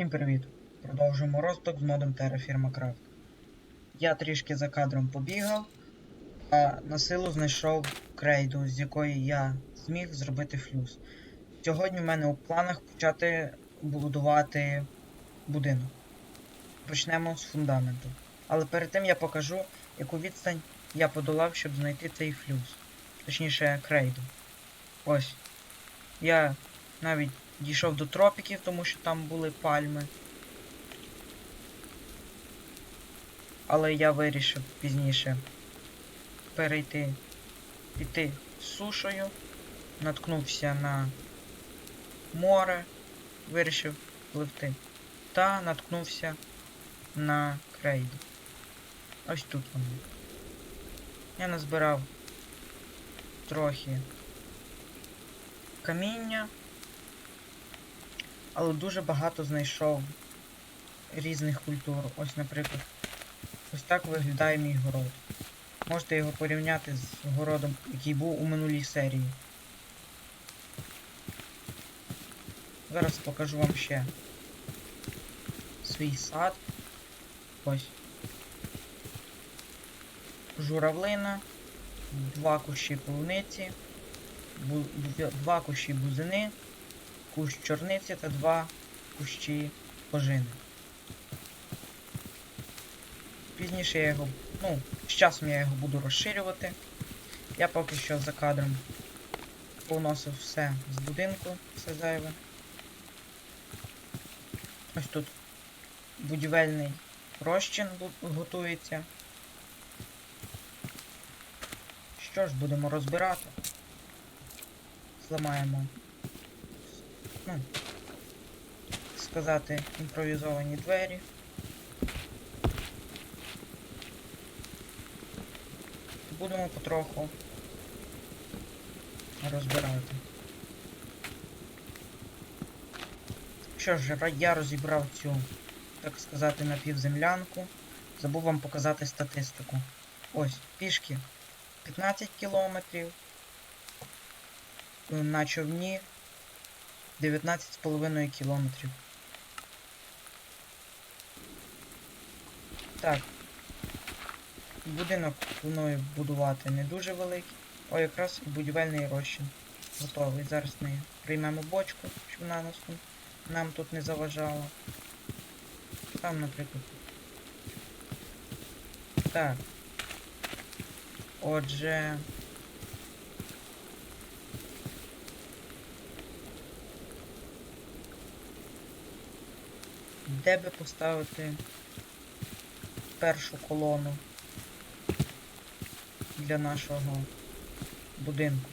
Всім привіт! Продовжуємо розток з модом Terraform Craft. Я трішки за кадром побігав, а на силу знайшов крейду, з якої я зміг зробити флюс. Сьогодні в мене у планах почати будувати будинок. Почнемо з фундаменту. Але перед тим я покажу, яку відстань я подолав, щоб знайти цей флюс. Точніше, крейду. Ось. Я навіть дійшов до тропіків, тому що там були пальми. Але я вирішив пізніше перейти, піти сушою, наткнувся на море, вирішив пливти. Та наткнувся на крейду. Ось тут воно. Я назбирав трохи каміння але дуже багато знайшов різних культур. Ось, наприклад, ось так виглядає мій город. Можете його порівняти з городом, який був у минулій серії. Зараз покажу вам ще свій сад. Ось. Журавлина, два кущі полуниці, бу- два кущі бузини, кущ чорниці та два кущі ожини. Пізніше я його, ну, з часом я його буду розширювати. Я поки що за кадром поносив все з будинку, все зайве. Ось тут будівельний розчин готується. Що ж, будемо розбирати. Зламаємо ну, сказати, імпровізовані двері. Будемо потроху розбирати. Що ж, я розібрав цю, так сказати, напівземлянку. Забув вам показати статистику. Ось, пішки 15 кілометрів. На човні 19,5 кілометрів. Так. Будинок планую будувати не дуже великий. О, якраз і будівельний розчин. Готовий. Зараз ми приймемо бочку, щоб вона нас нам тут не заважала. Там, наприклад. Так. Отже. Де би поставити першу колону для нашого будинку?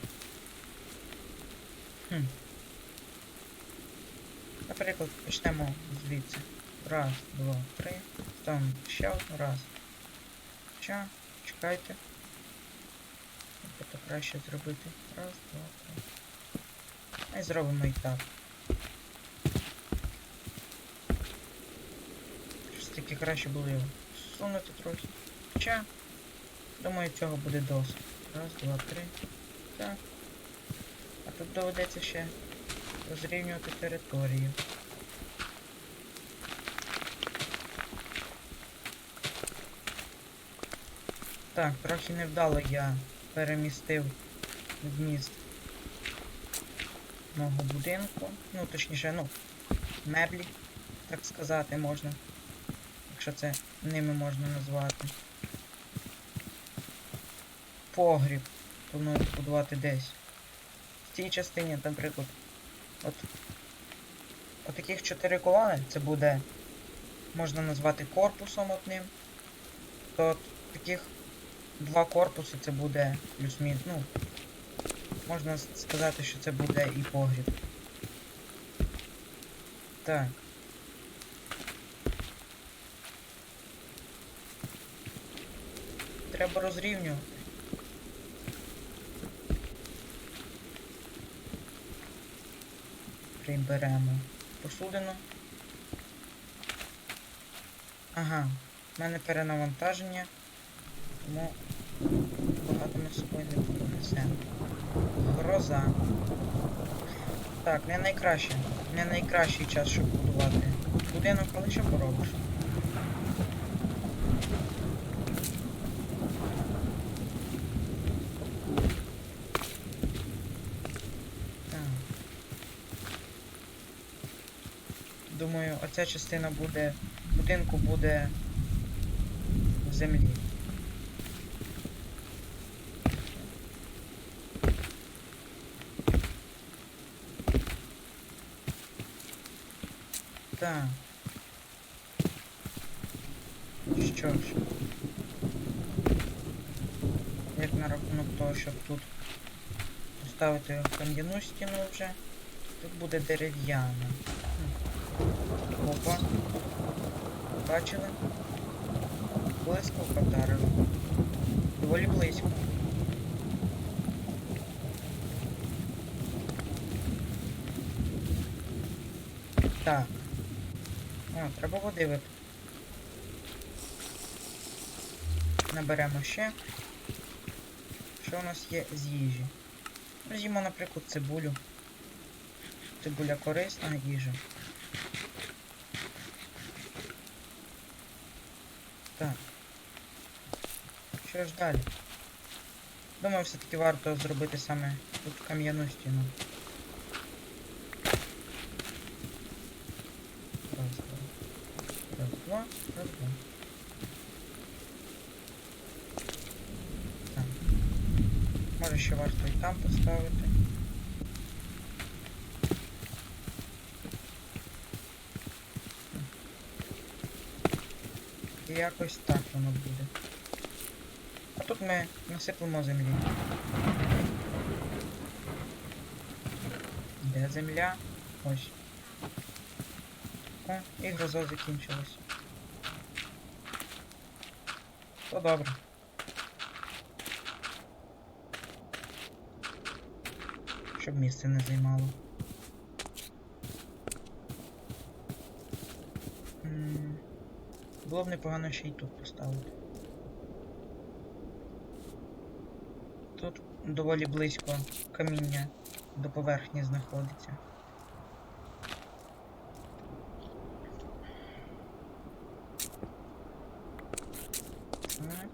Хм. Наприклад, почнемо звідси. Раз, два, три. Там ще одну. Раз. Ча, чекайте. Тобто краще зробити. Раз, два, три. Й зробимо і так. Таки краще було його сунути трохи. Хоча, думаю, цього буде досить. Раз, два, три. Так. А тут доведеться ще розрівнювати територію. Так, трохи невдало я перемістив вміст мого будинку. Ну, точніше, ну, меблі, так сказати, можна. Якщо це ними можна назвати. Погріб. Планую побудувати десь. В цій частині, наприклад, от, от таких чотири колони це буде, можна назвати корпусом одним. То от таких два корпуси це буде плюс-мінус. Ну, можна сказати, що це буде і погріб. Так. Треба розрівнювати. Приберемо посудину. Ага, в мене перенавантаження, тому багато ми собою не понесемо. Гроза. Так, не найкраще. Не найкращий час, щоб будувати будинок, але що поробиш? Так. Думаю, оця частина буде. Будинку буде в землі. Так. Що ж. Як на рахунок того, щоб тут поставити кам'яну стіну вже, тут буде дерев'яна. Опа. Бачили? Близько вдарило. Доволі близько. Так. О, треба води випити. Наберемо ще. Що у нас є з їжі? Візьмемо, наприклад, цибулю. Цибуля корисна їжа. Так. Що ж далі? Думаю, все-таки варто зробити саме тут кам'яну стіну. Раз, два. Раз, два, раз, два. Так. Може ще варто і там поставити. І якось так воно буде. А тут ми насиплемо землі. Де земля? Ось. О, і гроза закінчилась. То добре. Щоб місце не займало. М, Було б непогано ще й тут поставити. Тут доволі близько каміння до поверхні знаходиться. Так.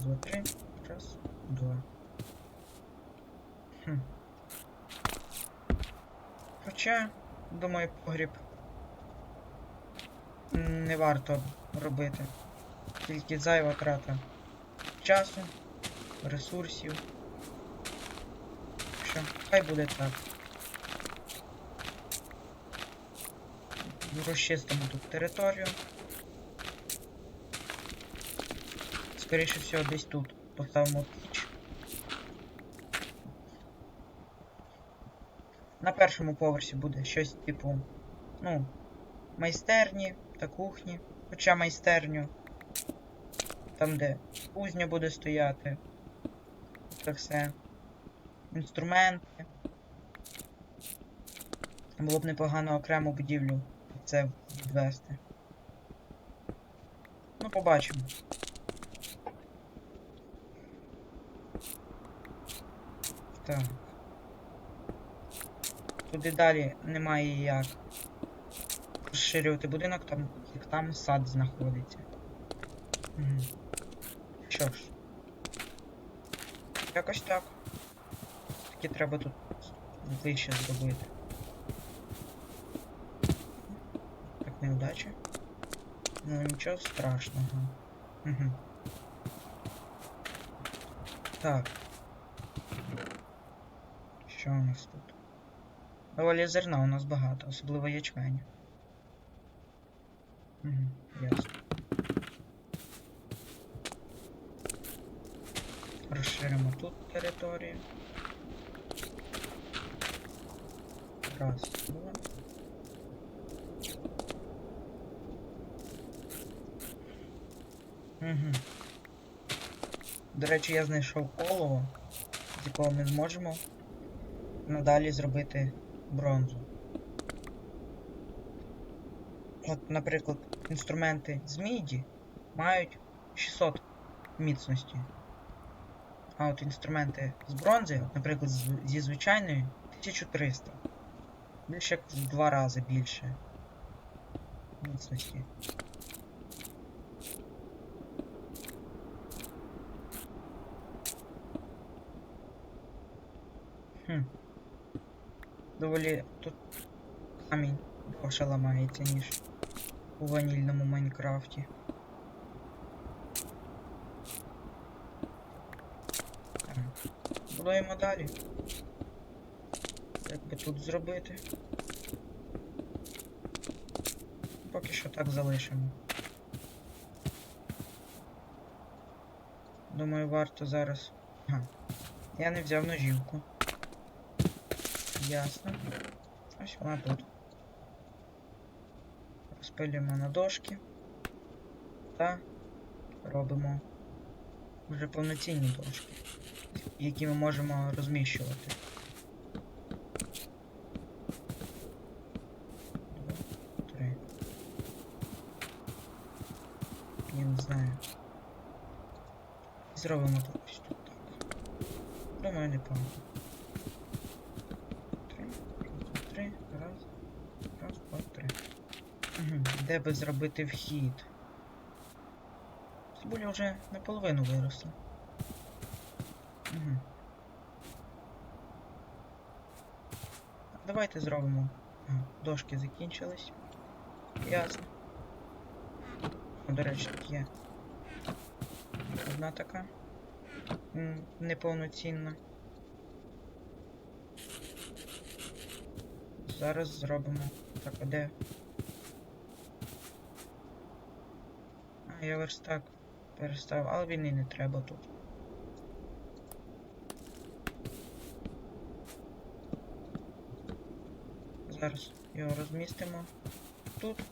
Два, три. Раз, два. Хм. Хоча, думаю, погріб не варто робити. Тільки зайва трата часу, ресурсів. Що, хай буде так. Розчистимо тут територію. Скоріше всього, десь тут поставимо піч. На першому поверсі буде щось типу, ну, майстерні та кухні. Хоча майстерню. Там, де кузня буде стояти. Це все. Інструменти. Було б непогано окрему будівлю це відвести. Ну, побачимо. Так. Туди далі немає як розширювати будинок, там, як там сад знаходиться. Угу. Що ж. Якось так. Таки треба тут вище зробити. Так, неудача. Ну нічого страшного. Угу. Так. Що у нас тут? Доволі зерна у нас багато, особливо ячменю. Угу, ясно. Розширимо тут територію. Раз, два. Угу. До речі, я знайшов олово, з якого ми зможемо надалі зробити бронзу. От, наприклад, інструменти з міді мають 600 міцності. А от інструменти з бронзи, наприклад, зі звичайної 1300. Більше як в два рази більше. міцності. Хм. Доволі тут камінь довше ламається, ніж у ванільному Майнкрафті. Будуємо далі. Як би тут зробити? Поки що так залишимо. Думаю, варто зараз. Ага. Я не взяв ножівку. Ясно. Ось вона тут. Розпилюємо на дошки. Та робимо вже повноцінні дошки, які ми можемо розміщувати. Два, три. Я не знаю. Зробимо так. Думаю, непогано. Три, раз, два, три, раз, раз, два, три. Би зробити вхід? Цибуля вже наполовину виросла. Угу. Давайте зробимо. Дошки закінчились. Ясно. До речі, тут є. Одна така. Неповноцінна. Зараз зробимо. Так, а де? Я верстак перестав, але він і не треба тут. Зараз його розмістимо тут.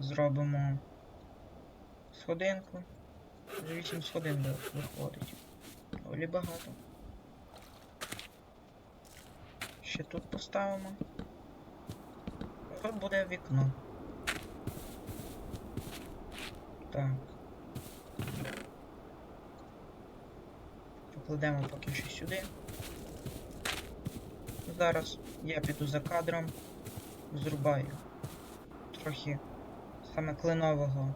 Зробимо сходинку. Вже 8 сходин виходить. Доволі багато. Ще тут поставимо. Тут буде вікно. Так. Покладемо поки що сюди. Зараз я піду за кадром, зрубаю трохи саме кленового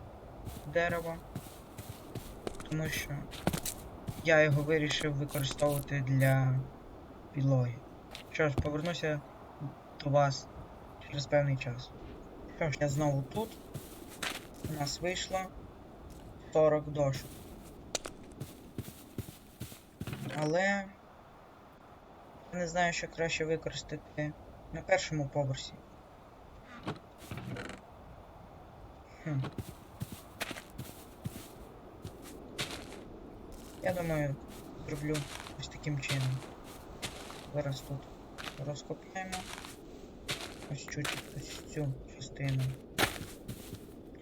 дерева, тому що я його вирішив використовувати для підлоги. Що ж, повернуся до вас через певний час. Що ж, я знову тут. У нас вийшло 40 дошок. Але я не знаю, що краще використати на першому поверсі. Хм. Я думаю, зроблю ось таким чином. Зараз тут розкопаємо ось чуть ось цю частину.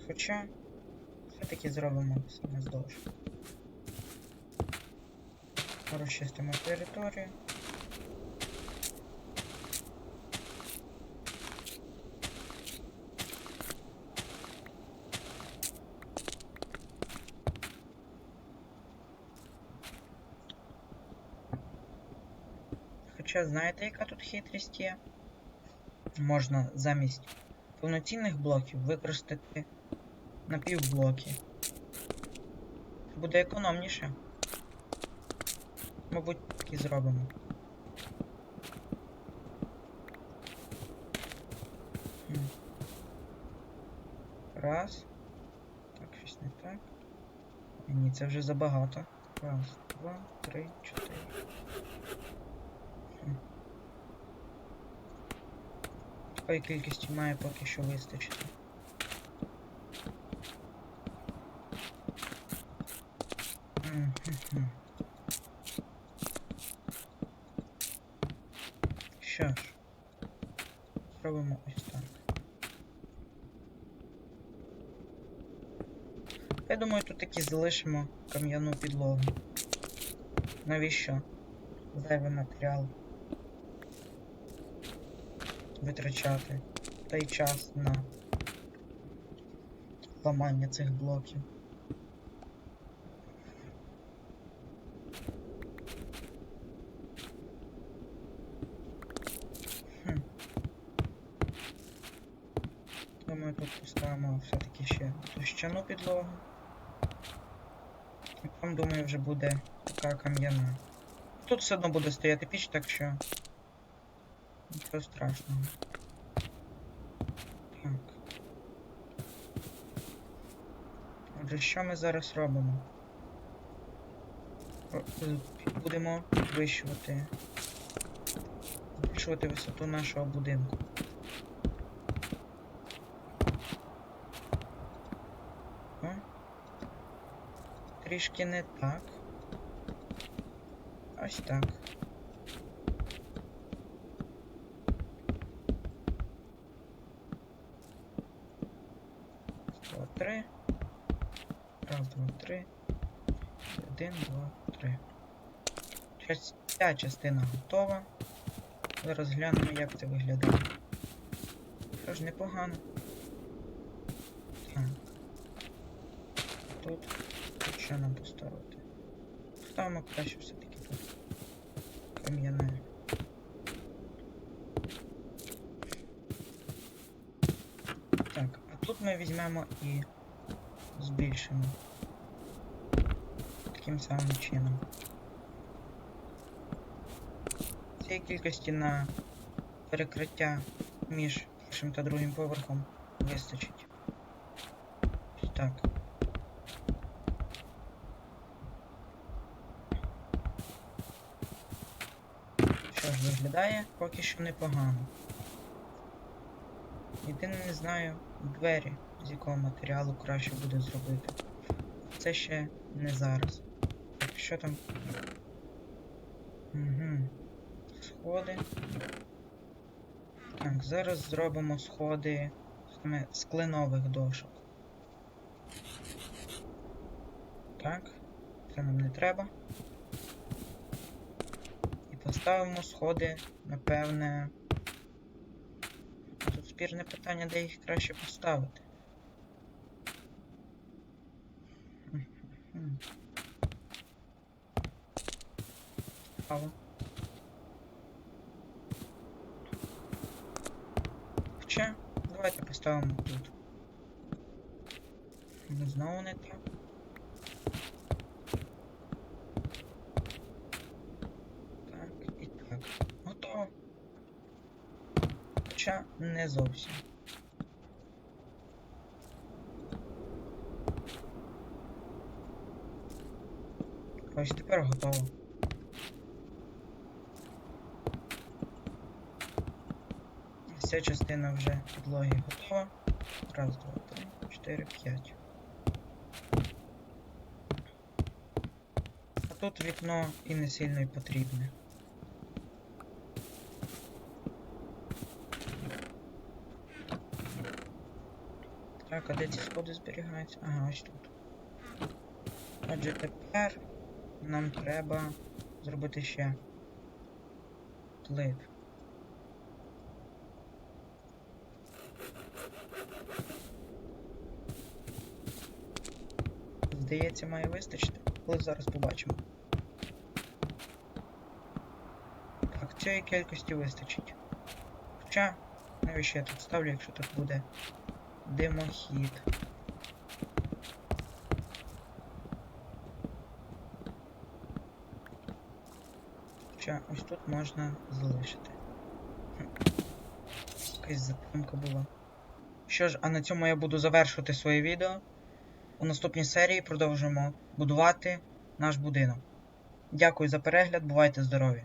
Хоча все-таки зробимо саме з дошки. Розчистимо територію. Хоча знаєте, яка тут хитрість є? Можна замість повноцінних блоків використати напівблоки. Буде економніше. Мабуть, так і зробимо. Раз. Так, щось не так. Ні, це вже забагато. Раз, два, три, чотири. Такої кількості має поки що вистачити. Мгм. Що ж, зробимо ось так. Я думаю, тут таки залишимо кам'яну підлогу. Навіщо? Зайвий матеріал. Витрачати. Та й час на ламання цих блоків. Хм. Думаю, тут поставимо все-таки ще товщану підлогу. І там, думаю, вже буде така кам'яна. Тут все одно буде стояти піч, так що. Нічого страшного. Так. Отже, що ми зараз робимо? Будемо підвищувати. Збільшувати висоту нашого будинку. О. Трішки не так. Ось так. Два, три. Раз, два, три. Один, два, три. Час- Ця частина готова. Зараз глянемо, як це виглядає. Що ж непогано. Так. Що нам поставити? Ставимо краще все-таки тут. Кам'яне. Так, а тут ми візьмемо і збільшимо. Таким самим чином. Цієї кількості на перекриття між першим та другим поверхом вистачить. Так. Що ж, виглядає поки що непогано. Єдине не знаю двері, з якого матеріалу краще буде зробити. Це ще не зараз. Що там? Угу. Сходи. Так, зараз зробимо сходи з кленових дошок. Так, це нам не треба. І поставимо сходи, напевне. Тут спірне питання, де їх краще поставити. Цікаво. Хоча, давайте поставимо тут. Знову не. Так, і так. Готово. Хоча не зовсім. Ось тепер готово. Вся частина вже підлоги готова. Раз, два, три, чотири, п'ять. А тут вікно і не сильно й потрібне. Так, а де ці сходи зберігаються? Ага, ось тут. Отже, тепер нам треба зробити ще плит. Здається, має вистачити, але зараз побачимо. Так, цієї кількості вистачить. Хоча, навіщо я тут ставлю, якщо тут буде димохід. Хоча ось тут можна залишити. Якась затримка була. Що ж, а на цьому я буду завершувати своє відео. У наступній серії продовжимо будувати наш будинок. Дякую за перегляд, бувайте здорові!